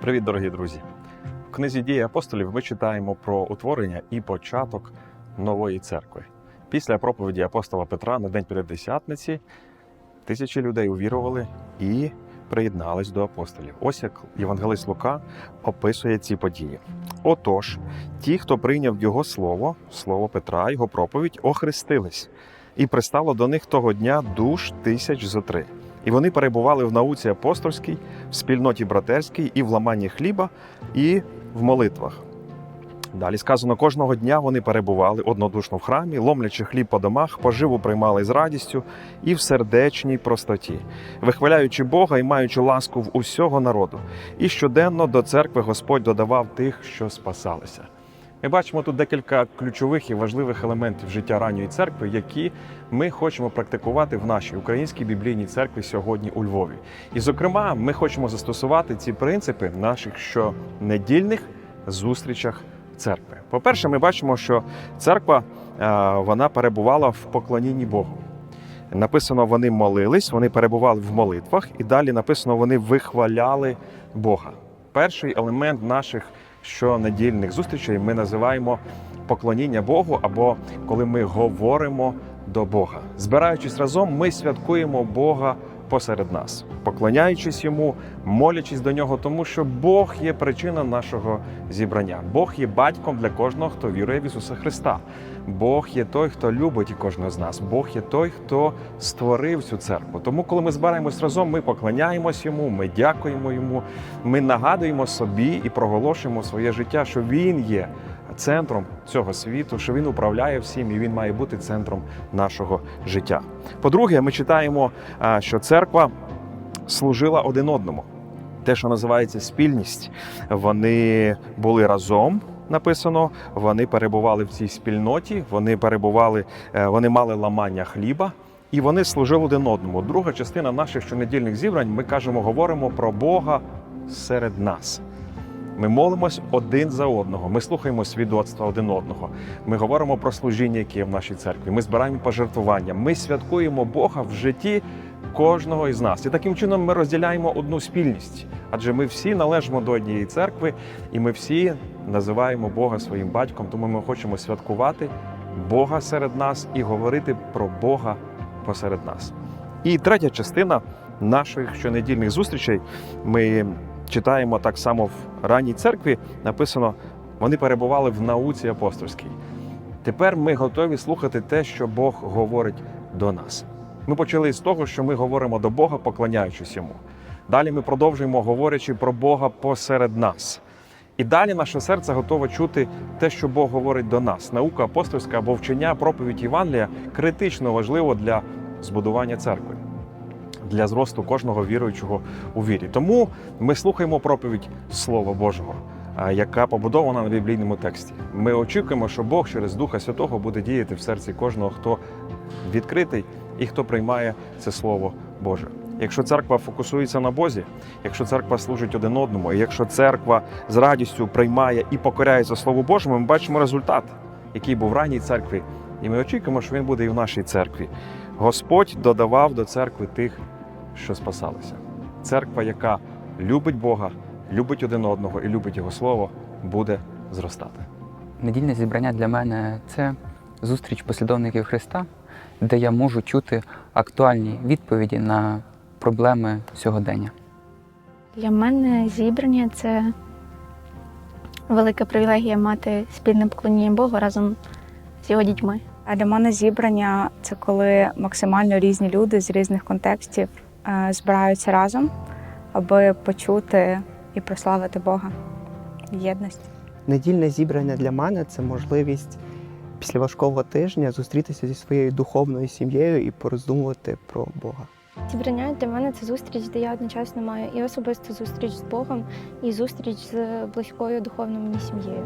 Привіт, дорогі друзі! В книзі дії апостолів ми читаємо про утворення і початок нової церкви. Після проповіді апостола Петра на день П'ятдесятниці тисячі людей увірували і приєднались до апостолів. Ось як Євангелист Лука описує ці події. Отож, ті, хто прийняв його слово, слово Петра, його проповідь, охрестились, і пристало до них того дня душ тисяч зо три. І вони перебували в науці апостольській, в спільноті братерській, і в ламанні хліба, і в молитвах. Далі сказано, кожного дня вони перебували однодушно в храмі, ломлячи хліб по домах, поживу приймали з радістю і в сердечній простоті, вихваляючи Бога і маючи ласку в усього народу. І щоденно до церкви Господь додавав тих, що спасалися. Ми бачимо тут декілька ключових і важливих елементів життя ранньої церкви, які ми хочемо практикувати в нашій українській біблійній церкві сьогодні у Львові. І, зокрема, ми хочемо застосувати ці принципи в наших щонедільних зустрічах церкви. По-перше, ми бачимо, що церква е, вона перебувала в поклонінні Богу. Написано, вони молились, вони перебували в молитвах, і далі написано, вони вихваляли Бога. Перший елемент наших щонедільних зустрічей ми називаємо поклоніння Богу, або коли ми говоримо до Бога. Збираючись разом, ми святкуємо Бога посеред нас, поклоняючись йому, молячись до нього, тому що Бог є причина нашого зібрання. Бог є батьком для кожного, хто вірує в Ісуса Христа. Бог є той, хто любить кожного з нас. Бог є той, хто створив цю церкву. Тому, коли ми збираємось разом, ми поклоняємось йому, ми дякуємо йому, ми нагадуємо собі і проголошуємо своє життя, що він є центром цього світу, що він управляє всім і він має бути центром нашого життя. По-друге, ми читаємо, що церква служила один одному. Те, що називається спільність, вони були разом. Написано, вони перебували в цій спільноті, вони перебували, е, вони мали ламання хліба і вони служили один одному. Друга частина наших щонедільних зібрань ми кажемо, говоримо про Бога серед нас. Ми молимось один за одного. Ми слухаємо свідоцтва один одного. Ми говоримо про служіння, яке є в нашій церкві. Ми збираємо пожертвування. Ми святкуємо Бога в житті кожного із нас. І таким чином ми розділяємо одну спільність. Адже ми всі належимо до однієї церкви, і ми всі називаємо Бога своїм батьком. Тому ми хочемо святкувати Бога серед нас і говорити про Бога посеред нас. І третя частина наших щонедільних зустрічей ми читаємо так само в ранній церкві. Написано, вони перебували в науці апостольській. Тепер ми готові слухати те, що Бог говорить до нас. Ми почали з того, що ми говоримо до Бога, поклоняючись йому. Далі ми продовжуємо говорячи про Бога посеред нас. І далі наше серце готове чути те, що Бог говорить до нас. Наука апостольська або вчення, проповідь Євангелія критично важливо для збудування церкви, для зросту кожного віруючого у вірі. Тому ми слухаємо проповідь Слова Божого, яка побудована на біблійному тексті. Ми очікуємо, що Бог через Духа Святого буде діяти в серці кожного, хто відкритий і хто приймає це Слово Боже. Якщо церква фокусується на Бозі, якщо церква служить один одному, і якщо церква з радістю приймає і покоряється Слову Божому, ми бачимо результат, який був в ранній церкві, і ми очікуємо, що він буде і в нашій церкві. Господь додавав до церкви тих, що спасалися. Церква, яка любить Бога, любить один одного і любить Його Слово, буде зростати. Недільне зібрання для мене це зустріч послідовників Христа, де я можу чути актуальні відповіді на проблеми сьогодення. Для мене зібрання це велика привілегія мати спільне поклоніння Богу разом з його дітьми. А для мене зібрання це коли максимально різні люди з різних контекстів е, збираються разом, аби почути і прославити Бога. Єдність. Недільне зібрання для мене це можливість після важкого тижня зустрітися зі своєю духовною сім'єю і пороздумувати про Бога. Зібрання для мене це зустріч, де я одночасно маю і особисту зустріч з Богом, і зустріч з близькою духовною мені сім'єю.